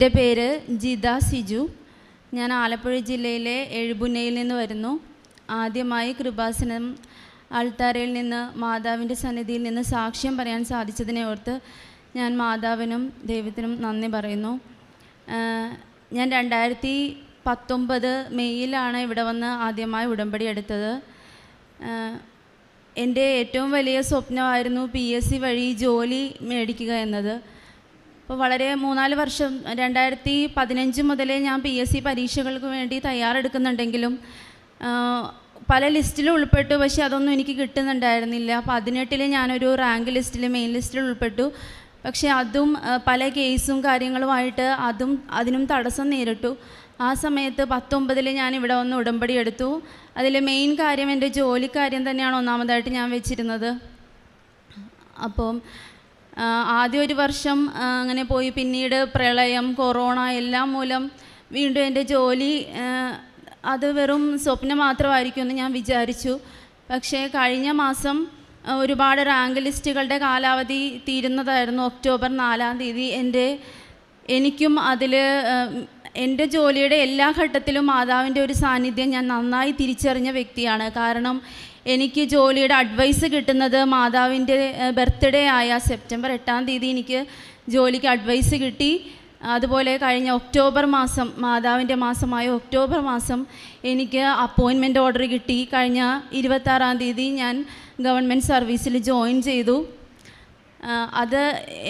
എന്റെ പേര് ജിത സിജു. ഞാൻ ആലപ്പുഴ ജില്ലയിലെ എഴുപുന്നയിൽ നിന്ന് വരുന്നു. ആദ്യമായി കൃപാസനം അൾത്താരയിൽ നിന്ന് മാതാവിന്റെ സന്നിധിയിൽ നിന്ന് സാക്ഷ്യം പറയാൻ സാധിച്ചതിനെ ഓർത്ത് ഞാൻ മാതാവിനും ദൈവത്തിനും നന്ദി പറയുന്നു. ഞാൻ രണ്ടായിരത്തി പത്തൊമ്പത് മെയ്യിലാണ് ഇവിടെ വന്ന് ആദ്യമായി ഉടമ്പടി എടുത്തത്. എന്റെ ഏറ്റവും വലിയ സ്വപ്നമായിരുന്നു പി എസ് സി വഴി ജോലി മേടിക്കുക എന്നത്. അപ്പോൾ വളരെ മൂന്നാൽ വർഷം രണ്ടായിരത്തി പതിനഞ്ച് മുതലേ ഞാൻ പി എസ് സി പരീക്ഷകൾക്ക് വേണ്ടി തയ്യാറെടുക്കുന്നുണ്ടെങ്കിലും പല ലിസ്റ്റിലും ഉൾപ്പെട്ടു പക്ഷേ അതൊന്നും എനിക്ക് കിട്ടുന്നുണ്ടായിരുന്നില്ല. പതിനെട്ടിൽ ഞാനൊരു റാങ്ക് ലിസ്റ്റിൽ മെയിൻ ലിസ്റ്റിൽ ഉൾപ്പെട്ടു. പക്ഷേ അതും പല കേസും കാര്യങ്ങളുമായിട്ട് അതും അതിനും തടസ്സം നേരിട്ടു. ആ സമയത്ത് പത്തൊമ്പതിൽ ഞാൻ ഇവിടെ ഒന്ന് ഉടമ്പടി എടുത്തു. അതിൽ മെയിൻ കാര്യം എന്റെ ജോലിക്കാര്യം തന്നെയാണ് ഒന്നാമതായിട്ട് ഞാൻ വെച്ചിരുന്നത്. അപ്പം ആദ്യം ഒരു വർഷം അങ്ങനെ പോയി. പിന്നീട് പ്രളയം കൊറോണ എല്ലാം മൂലം വീണ്ടും എന്റെ ജോലി അത് വെറും സ്വപ്നം മാത്രമായിരിക്കുമെന്ന് ഞാൻ വിചാരിച്ചു. പക്ഷേ കഴിഞ്ഞ മാസം ഒരുപാട് റാങ്ക് ലിസ്റ്റുകളുടെ കാലാവധി തീരുന്നതായിരുന്നു ഒക്ടോബർ നാലാം തീയതി. എന്റെ എനിക്കും അതിൽ എന്റെ ജോലിയുടെ എല്ലാ ഘട്ടത്തിലും മാതാവിന്റെ ഒരു സാന്നിധ്യം ഞാൻ നന്നായി തിരിച്ചറിഞ്ഞ വ്യക്തിയാണ്. കാരണം എനിക്ക് ജോലിയുടെ അഡ്വൈസ് കിട്ടുന്നത് മാതാവിന്റെ ബർത്ത്ഡേ ആയ സെപ്റ്റംബർ എട്ടാം തീയതി എനിക്ക് ജോലിക്ക് അഡ്വൈസ് കിട്ടി. അതുപോലെ കഴിഞ്ഞ ഒക്ടോബർ മാസം മാതാവിന്റെ മാസമായ ഒക്ടോബർ മാസം എനിക്ക് അപ്പോയിൻമെന്റ് ഓർഡർ കിട്ടി. കഴിഞ്ഞ ഇരുപത്താറാം തീയതി ഞാൻ ഗവൺമെന്റ് സർവീസിൽ ജോയിൻ ചെയ്തു. അത്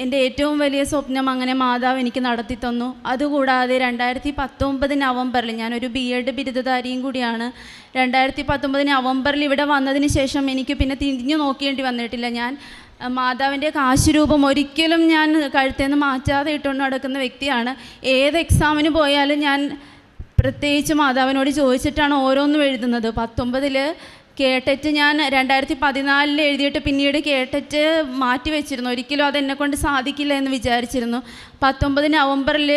എന്റെ ഏറ്റവും വലിയ സ്വപ്നം അങ്ങനെ മാതാവ് എനിക്ക് നടത്തി തന്നു. അതുകൂടാതെ രണ്ടായിരത്തി പത്തൊമ്പത് നവംബറിൽ ഞാനൊരു ബി എഡ് ബിരുദധാരിയും കൂടിയാണ്. രണ്ടായിരത്തി പത്തൊമ്പത് നവംബറിൽ ഇവിടെ വന്നതിന് ശേഷം എനിക്ക് പിന്നെ തിരിഞ്ഞു നോക്കേണ്ടി വന്നിട്ടില്ല. ഞാൻ മാതാവിന്റെ കാശുരൂപം ഒരിക്കലും ഞാൻ കഴുത്തിൽ നിന്ന് മാറ്റാതെ ഇട്ടുകൊണ്ട് നടക്കുന്ന വ്യക്തിയാണ്. ഏത് എക്സാമിന് പോയാലും ഞാൻ പ്രത്യേകിച്ച് മാതാവിനോട് ചോദിച്ചിട്ടാണ് ഓരോന്നും എഴുതുന്നത്. പത്തൊമ്പതിൽ കേട്ടറ്റ് ഞാൻ രണ്ടായിരത്തി പതിനാലിൽ എഴുതിയിട്ട് പിന്നീട് കേട്ടിട്ട് മാറ്റി വെച്ചിരുന്നു ഒരിക്കലും അതെന്നെ കൊണ്ട് സാധിക്കില്ല എന്ന് വിചാരിച്ചിരുന്നു. പത്തൊമ്പത് നവംബറിൽ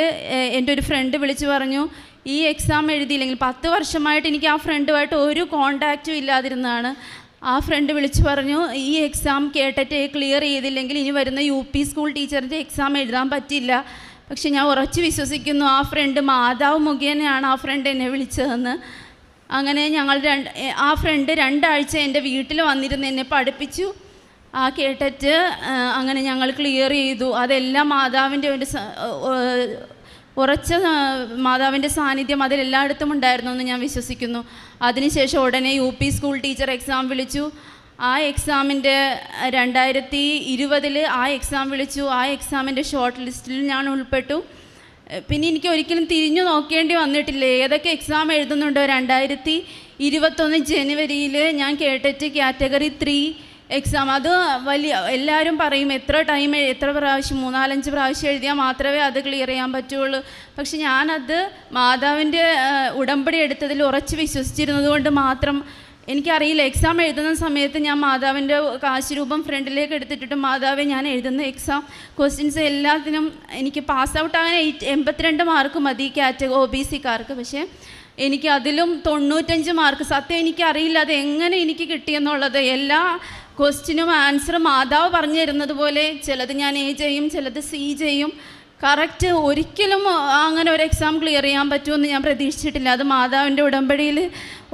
എന്റെ ഒരു ഫ്രണ്ട് വിളിച്ചു പറഞ്ഞു ഈ എക്സാം എഴുതിയില്ലെങ്കിൽ പത്ത് വർഷമായിട്ട് എനിക്ക് ആ ഫ്രണ്ടുമായിട്ട് ഒരു കോണ്ടാക്റ്റും ഇല്ലാതിരുന്നതാണ്. ആ ഫ്രണ്ട് വിളിച്ചു പറഞ്ഞു ഈ എക്സാം കേട്ടിട്ട് ക്ലിയർ ചെയ്തില്ലെങ്കിൽ ഇനി വരുന്ന യു പി സ്കൂൾ ടീച്ചറിന്റെ എക്സാം എഴുതാൻ പറ്റില്ല പക്ഷെ ഞാൻ ഉറച്ചു വിശ്വസിക്കുന്നു ആ ഫ്രണ്ട് മാതാവ് മുഖേനയാണ് ആ ഫ്രണ്ട് എന്നെ വിളിച്ചതെന്ന്. അങ്ങനെ ഞങ്ങൾ രണ്ട് ആ ഫ്രണ്ട് രണ്ടാഴ്ച എന്റെ വീട്ടിൽ വന്നിരുന്ന് എന്നെ പഠിപ്പിച്ചു. ആ കേട്ടിട്ട് അങ്ങനെ ഞങ്ങൾ ക്ലിയർ ചെയ്തു. അതെല്ലാം മാതാവിന്റെ ഒരു ഉറച്ച മാതാവിന്റെ സാന്നിധ്യം അതിലെല്ലായിടത്തും ഉണ്ടായിരുന്നു എന്ന് ഞാൻ വിശ്വസിക്കുന്നു. അതിനുശേഷം ഉടനെ U P school teacher exam വിളിച്ചു. ആ എക്സാമിന്റെ രണ്ടായിരത്തി ഇരുപതിൽ ആ എക്സാം വിളിച്ചു. ആ എക്സാമിന്റെ ഷോർട്ട് ലിസ്റ്റിൽ ഞാൻ ഉൾപ്പെട്ടു. പിന്നെ എനിക്ക് ഒരിക്കലും തിരിഞ്ഞു നോക്കേണ്ടി വന്നിട്ടില്ല? ഏതൊക്കെ എക്സാം എഴുതുന്നുണ്ടോ? രണ്ടായിരത്തി ഇരുപത്തൊന്ന് ജനുവരിയിൽ ഞാൻ കേട്ടിട്ട് കാറ്റഗറി ത്രീ എക്സാം അത് വലിയ എല്ലാവരും പറയും എത്ര ടൈം എത്ര പ്രാവശ്യം മൂന്നാലഞ്ച് പ്രാവശ്യം എഴുതിയാൽ മാത്രമേ അത് ക്ലിയർ ചെയ്യാൻ പറ്റുള്ളൂ. പക്ഷെ ഞാനത് മാതാവിന്റെ ഉടമ്പടി എടുത്തതിൽ ഉറച്ച് വിശ്വസിച്ചിരുന്നത് കൊണ്ട് മാത്രം എനിക്കറിയില്ല. എക്സാം എഴുതുന്ന സമയത്ത് ഞാൻ മാതാവിന്റെ കാശുരൂപം ഫ്രണ്ടിലേക്ക് എടുത്തിട്ടിട്ട് മാതാവെ ഞാൻ എഴുതുന്ന എക്സാം ക്വസ്റ്റ്യൻസ് എല്ലാത്തിനും എനിക്ക് പാസ് ഔട്ട് ആകാൻ എൺപത്തിരണ്ട് മാർക്ക് മതി കാറ്റഗറി ഒ ബി സിക്കാർക്ക് പക്ഷേ എനിക്ക് അതിലും തൊണ്ണൂറ്റഞ്ച് മാർക്ക് സത്യം എനിക്കറിയില്ല അത് എങ്ങനെ എനിക്ക് കിട്ടിയെന്നുള്ളത്. എല്ലാ ക്വസ്റ്റിനും ആൻസറും മാതാവ് പറഞ്ഞു തരുന്നത് പോലെ ചിലത് ഞാൻ എ ചെയ്യും ചിലത് സി ചെയ്യും. കറക്റ്റ് ഒരിക്കലും അങ്ങനെ ഒരു എക്സാം ക്ലിയർ ചെയ്യാൻ പറ്റുമെന്ന് ഞാൻ പ്രതീക്ഷിച്ചിട്ടില്ല. അത് മാതാവിന്റെ ഉടമ്പടിയിൽ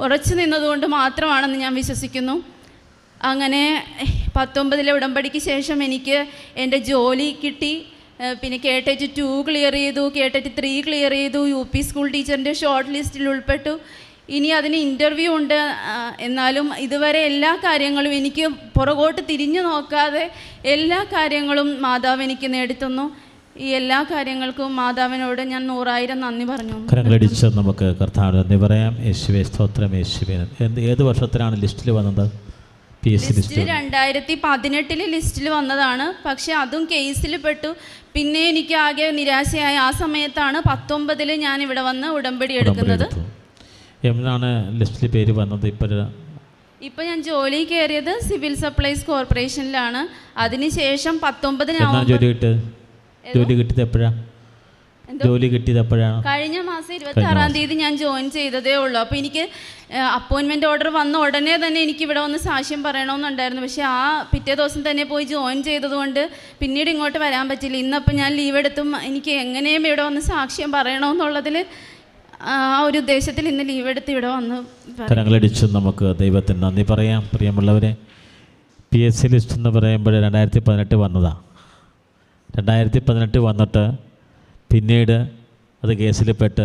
ഉറച്ചു നിന്നതുകൊണ്ട് മാത്രമാണെന്ന് ഞാൻ വിശ്വസിക്കുന്നു. അങ്ങനെ പത്തൊമ്പതിലെ ഉടമ്പടിക്ക് ശേഷം എനിക്ക് എന്റെ ജോലി കിട്ടി. പിന്നെ കെ കേട്ടറ്റ് ടു ക്ലിയർ ചെയ്തു കെ കേട്ടറ്റ് ത്രീ ക്ലിയർ ചെയ്തു യു പി സ്കൂൾ ടീച്ചറിന്റെ ഷോർട്ട് ലിസ്റ്റിൽ ഉൾപ്പെട്ടു. ഇനി അതിന് ഇന്റർവ്യൂ ഉണ്ട്. എന്നാലും ഇതുവരെ എല്ലാ കാര്യങ്ങളും എനിക്ക് പുറകോട്ട് തിരിഞ്ഞു നോക്കാതെ എല്ലാ കാര്യങ്ങളും മാതാവ് എനിക്ക് നേടിത്തന്നു. ഈ എല്ലാ കാര്യങ്ങൾക്കും മാതാവിനോട് ഞാൻ നൂറായിരം നന്ദി പറഞ്ഞു. കരങ്ങളടിച്ച് നമുക്ക് കർത്താവ് നന്ദി പറയാം. യേശുവെ സ്തോത്രം യേശുവെ. എന്ത് ഏത് വർഷത്തിലാണ് ലിസ്റ്റിൽ വന്നത്? പി എസ് സി ലിസ്റ്റ് രണ്ടായിരത്തി പതിനെട്ടിൽ ലിസ്റ്റിൽ വന്നതാണ്. പക്ഷെ അതും കേസിൽ പെട്ടു. പിന്നെ എനിക്ക് ആകെ നിരാശയായ ആ സമയത്താണ് പത്തൊമ്പതിൽ ഞാൻ ഇവിടെ വന്ന് ഉടമ്പടി എടുക്കുന്നത്. എന്നാണ് ലിസ്റ്റിൽ പേര് വന്നത് ഇപ്പോൾ ഇപ്പൊ ഞാൻ ജോലി കയറിയത് സിവിൽ സപ്ലൈസ് കോർപ്പറേഷനിലാണ്. അതിനുശേഷം പത്തൊമ്പതിനാണ് ജോലി കിട്ടിയത്? ജോലി കിട്ടിയത് എപ്പോഴാണ് ജോലി കിട്ടിയത് എപ്പോഴാണ്? കഴിഞ്ഞ മാസം ഇരുപത്തി ആറാം തീയതി ഞാൻ ജോയിൻ ചെയ്തതേ ഉള്ളൂ. അപ്പോൾ എനിക്ക് അപ്പോയിൻമെന്റ് ഓർഡർ വന്ന ഉടനെ തന്നെ എനിക്ക് ഇവിടെ വന്ന് സാക്ഷ്യം പറയണമെന്നുണ്ടായിരുന്നു. പക്ഷേ ആ പിറ്റേ ദിവസം തന്നെ പോയി ജോയിൻ ചെയ്തതുകൊണ്ട് പിന്നീട് ഇങ്ങോട്ട് വരാൻ പറ്റില്ല. ഇന്നപ്പോൾ ഞാൻ ലീവ് എടുത്തും എനിക്ക് എങ്ങനെയും ഇവിടെ വന്ന് സാക്ഷ്യം പറയണമെന്നുള്ളതിൽ ആ ഒരു ഉദ്ദേശത്തിൽ ഇന്ന് ലീവ് എടുത്ത് ഇവിടെ വന്ന് കരങ്ങളടിച്ച് നമുക്ക് ദൈവത്തിന് നന്ദി പറയാം. പ്രിയമുള്ളവരെ പി എസ് സി ലിസ്റ്റ് എന്ന് പറയുമ്പോൾ രണ്ടായിരത്തി പതിനെട്ട് വന്നതാണ് രണ്ടായിരത്തി പതിനെട്ട് വന്നിട്ട് പിന്നീട് അത് കേസിൽപ്പെട്ട്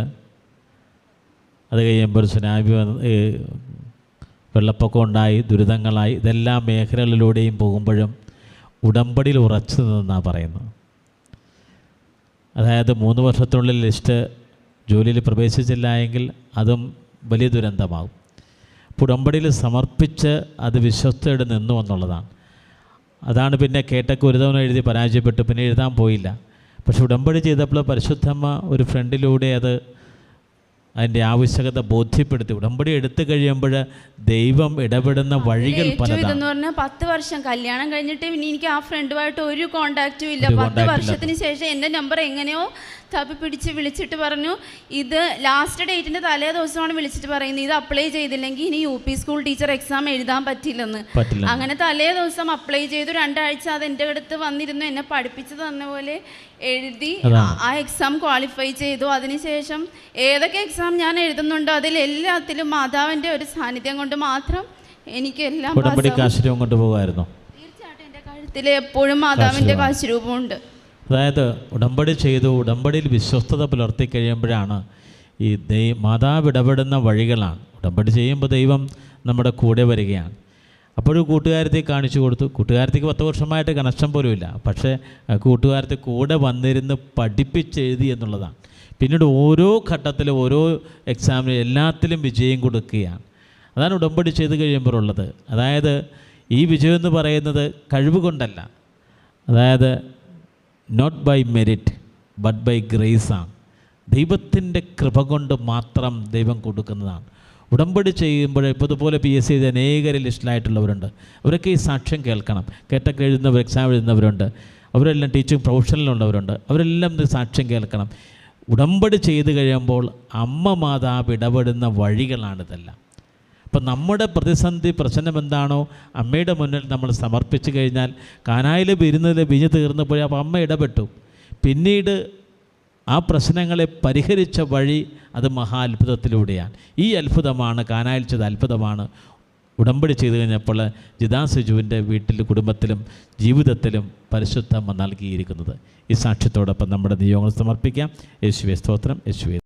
അത് കഴിയുമ്പോൾ സുനാമി വന്ന് വെള്ളപ്പൊക്കം ഉണ്ടായി ദുരിതങ്ങളായി ഇതെല്ലാ മേഖലകളിലൂടെയും പോകുമ്പോഴും ഉടമ്പടിയിൽ ഉറച്ചു നിന്നാണ് പറയുന്നത്. അതായത് മൂന്ന് വർഷത്തിനുള്ളിൽ ലിസ്റ്റ് ജോലിയിൽ പ്രവേശിച്ചില്ല എങ്കിൽ അതും വലിയ ദുരന്തമാകും. അപ്പോൾ ഉടമ്പടിയിൽ സമർപ്പിച്ച് അത് വിശ്വസ്തയുടെ നിന്നു എന്നുള്ളതാണ്. അതാണ് പിന്നെ കേട്ടക്ക് ഒരു തവണ എഴുതി പരാജയപ്പെട്ടു പിന്നെ എഴുതാൻ പോയില്ല. പക്ഷെ ഉടമ്പടി ചെയ്തപ്പോൾ പരിശുദ്ധമ്മ ഒരു ഫ്രണ്ടിലൂടെ അത് അതിന്റെ ആവശ്യകത ബോധ്യപ്പെടുത്തി. ഉടമ്പടി എടുത്തു കഴിയുമ്പോൾ ദൈവം ഇടപെടുന്ന വഴികൾ പലതാണ്. പറഞ്ഞാൽ പത്ത് വർഷം കല്യാണം കഴിഞ്ഞിട്ട് പിന്നെ എനിക്ക് ആ ഫ്രണ്ടുമായിട്ട് ഒരു കോണ്ടാക്റ്റും ഇല്ല. പത്ത് വർഷത്തിന് ശേഷം എന്റെ നമ്പർ എങ്ങനെയോ തപ്പി പിടിച്ച് വിളിച്ചിട്ട് പറഞ്ഞു ഇത് ലാസ്റ്റ് ഡേറ്റിന്റെ തലേ ദിവസമാണ് വിളിച്ചിട്ട് പറയുന്നത്. ഇത് അപ്ലൈ ചെയ്തില്ലെങ്കിൽ ഇനി U P school teacher exam എഴുതാൻ പറ്റില്ലെന്ന്. അങ്ങനെ തലേ ദിവസം അപ്ലൈ ചെയ്തു. രണ്ടാഴ്ച അത് എന്റെ അടുത്ത് വന്നിരുന്നു. എന്നെ പഠിപ്പിച്ചു തന്ന പോലെ എഴുതി ആ എക്സാം ക്വാളിഫൈ ചെയ്തു. അതിനുശേഷം ഏതൊക്കെ എക്സാം ഞാൻ എഴുതുന്നുണ്ടോ അതിൽ എല്ലാത്തിലും മാതാവിന്റെ ഒരു സാന്നിധ്യം കൊണ്ട് മാത്രം എനിക്ക് എല്ലാം തീർച്ചയായിട്ടും എന്റെ കഴുത്തിൽ എപ്പോഴും മാതാവിന്റെ കാശുരൂപമുണ്ട് അതായത് ഉടമ്പടി ചെയ്തു ഉടമ്പടിയിൽ വിശ്വസ്തത പുലർത്തി കഴിയുമ്പോഴാണ് ഈ ദൈ മാതാവ് ഇടപെടുന്ന വഴികളാണ്. ഉടമ്പടി ചെയ്യുമ്പോൾ ദൈവം നമ്മുടെ കൂടെ വരികയാണ്. അപ്പോഴും കൂട്ടുകാരത്തെ കാണിച്ചു കൊടുത്തു. കൂട്ടുകാരത്തേക്ക് പത്ത് വർഷമായിട്ട് കണക്ഷൻ പോലും ഇല്ല പക്ഷേ കൂട്ടുകാരത്തെ കൂടെ വന്നിരുന്ന് പഠിപ്പിച്ചെഴുതി എന്നുള്ളതാണ്. പിന്നീട് ഓരോ ഘട്ടത്തിലും ഓരോ എക്സാമിന് എല്ലാത്തിലും വിജയം കൊടുക്കുകയാണ്. അതാണ് ഉടമ്പടി ചെയ്ത് കഴിയുമ്പോഴുള്ളത്. അതായത് ഈ വിജയം എന്ന് പറയുന്നത് കഴിവ് കൊണ്ടല്ല അതായത് not by merit but by grace ആണ്. ദൈവത്തിന്റെ കൃപ കൊണ്ട് മാത്രം ദൈവം കൊടുക്കുന്നതാണ്. ഉടമ്പടി ചെയ്യുമ്പോൾ ഇപ്പോൾ ഇതുപോലെ പി എസ് സി ചെയ്ത് അനേകരെ ലിസ്റ്റിലായിട്ടുള്ളവരുണ്ട് അവരൊക്കെ ഈ സാക്ഷ്യം കേൾക്കണം. കേട്ടൊക്കെ എഴുതുന്നവർ എക്സാം എഴുതുന്നവരുണ്ട്. അവരെല്ലാം ടീച്ചിങ് പ്രൊഫഷണലുള്ളവരുണ്ട് അവരെല്ലാം ഇത് സാക്ഷ്യം കേൾക്കണം. ഉടമ്പടി ചെയ്ത് കഴിയുമ്പോൾ അമ്മ മാതാവ് ഇടപെടുന്ന വഴികളാണിതെല്ലാം. അപ്പം നമ്മുടെ പ്രതിസന്ധി പ്രശ്നം എന്താണോ അമ്മയുടെ മുന്നിൽ നമ്മൾ സമർപ്പിച്ചു കഴിഞ്ഞാൽ കാനായിൽ വിരുന്നതിൽ വിഞ്ഞു തീർന്നപ്പോഴേ അപ്പോൾ അമ്മ ഇടപെട്ടു. പിന്നീട് ആ പ്രശ്നങ്ങളെ പരിഹരിച്ച വഴി അത് മഹാ അത്ഭുതത്തിലൂടെയാണ് ഈ അത്ഭുതമാണ് കാനായിൽ ചെയ്ത അത്ഭുതമാണ് ഉടമ്പടി ചെയ്തു കഴിഞ്ഞപ്പോൾ ജിതാ സിജുവിന്റെ വീട്ടിൽ കുടുംബത്തിലും ജീവിതത്തിലും പരിശുദ്ധം നൽകിയിരിക്കുന്നത്. ഈ സാക്ഷ്യത്തോടൊപ്പം നമ്മുടെ നിയോഗങ്ങൾ സമർപ്പിക്കാം. യേശുവെ സ്തോത്രം. യേശുവെ